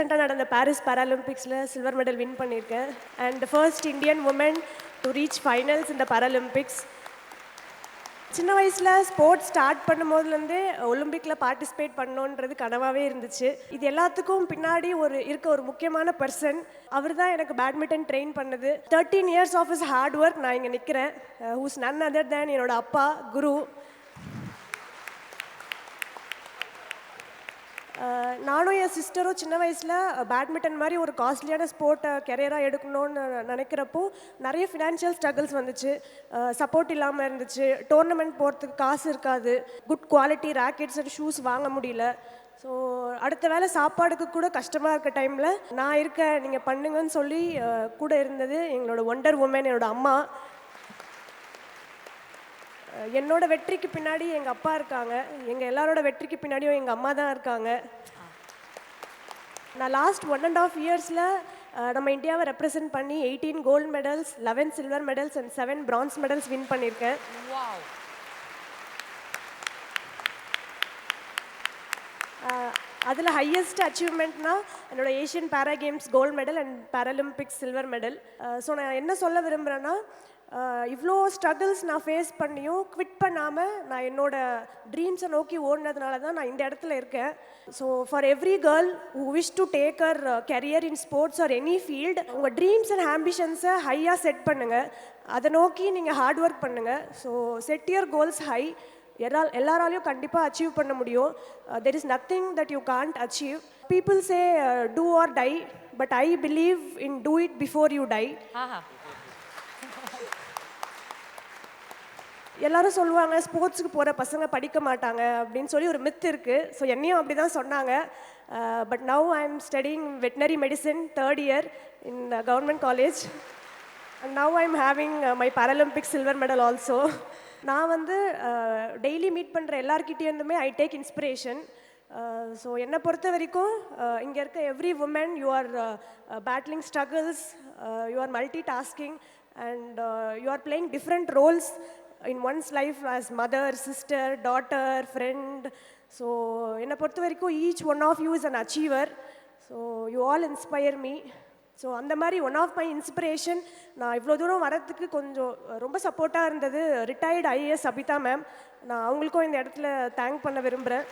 ரீசெண்டாக நடந்த பாரிஸ் பாராலிம்பிக்ஸில் சில்வர் மெடல் வின் பண்ணியிருக்கேன் and first Indian woman to reach finals இந்த பாராலிம்பிக்ஸ் சின்ன வயசில் ஸ்போர்ட்ஸ் ஸ்டார்ட் பண்ணும்போதுலேருந்தே ஒலிம்பிக்கில் பார்ட்டிசிபேட் பண்ணோன்றது கனவாகவே இருந்துச்சு. இது எல்லாத்துக்கும் பின்னாடி ஒரு இருக்க ஒரு முக்கியமான பர்சன் அவர் தான் எனக்கு பேட்மிண்டன் ட்ரெயின் பண்ணது. Thirteen years of is hard work நான் இங்கே நிற்கிறேன் ஹூஸ் நன் அதர் தேன் என்னோட அப்பா குரு. நானும் என் சிஸ்டரும் சின்ன வயசில் பேட்மிண்டன் மாதிரி ஒரு காஸ்ட்லியான ஸ்போர்ட்டை கெரியராக எடுக்கணும்னு நினைக்கிறப்போ நிறைய ஃபினான்ஷியல் ஸ்ட்ரகிள்ஸ் வந்துச்சு. சப்போர்ட் இல்லாமல் இருந்துச்சு. டோர்னமெண்ட் போகிறதுக்கு காசு இருக்காது. Good quality rackets and shoes வாங்க முடியல. ஸோ அடுத்த வேளை சாப்பாடுக்கு கூட கஷ்டமாக இருக்க டைமில் நான் இருக்கேன் நீங்கள் பண்ணுங்கன்னு சொல்லி கூட இருந்தது எங்களோட ஒண்டர் உமன் என்னோட அம்மா. என்னோட வெற்றிக்கு பின்னாடி எங்கள் அப்பா இருக்காங்க. எங்கள் எல்லாரோட வெற்றிக்கு பின்னாடியும் எங்கள் அம்மா தான் இருக்காங்க. நான் லாஸ்ட் ஒன் அண்ட் ஆஃப் இயர்ஸில் நம்ம இந்தியாவை ரெப்ரசன்ட் பண்ணி eighteen gold medals eleven silver medals and seven bronze medals win பண்ணியிருக்கேன். அதில் ஹையஸ்ட் அச்சீவ்மெண்ட்னா என்னோட Asian para games gold medal and Paralympics silver medal so நான் என்ன சொல்ல விரும்புகிறேன்னா இவ்வளோ ஸ்ட்ரகிள்ஸ் நான் ஃபேஸ் பண்ணியும் குவிட் பண்ணாமல் நான் என்னோட ட்ரீம்ஸை நோக்கி ஓடினதுனால தான் நான் இந்த இடத்துல இருக்கேன். So for every girl who wish to take a career in sports or any field உங்கள் ட்ரீம்ஸ் அண்ட் ஆம்பிஷன்ஸை ஹையாக செட் பண்ணுங்கள் அதை நோக்கி நீங்கள் ஹார்ட் ஒர்க் பண்ணுங்கள் so set your goals high எல்லா எல்லாராலையும் கண்டிப்பாக அச்சீவ் பண்ண முடியும். There is nothing that you can't achieve people say do or die but I believe in do it before you die எல்லாரும் சொல்லுவாங்க ஸ்போர்ட்ஸுக்கு போகிற பசங்க படிக்க மாட்டாங்க அப்படின்னு சொல்லி ஒரு மித் இருக்குது ஸோ என்னையும் அப்படி தான் சொன்னாங்க but now I am studying veterinary medicine third year in government college and now I am having my Paralympic silver medal also நான் வந்து டெய்லி மீட் பண்ணுற எல்லாருக்கிட்டேருந்துமே ஐ டேக் இன்ஸ்பிரேஷன் ஸோ என்னை பொறுத்த வரைக்கும் இங்கே இருக்க every woman you are battling struggles you are multitasking and you are playing different roles in one's life as mother sister daughter friend so என்னை பொறுத்த வரைக்கும் each one of you is an achiever so you all inspire me so அந்த மாதிரி one of my inspiration நான் இவ்வளோ தூரம் வரதுக்கு கொஞ்சம் ரொம்ப சப்போர்ட்டாக இருந்தது ரிட்டையர்டு ஐஏஎஸ் அபிதா மேம் நான் அவங்களுக்கும் இந்த இடத்துல தேங்க் பண்ண விரும்புகிறேன்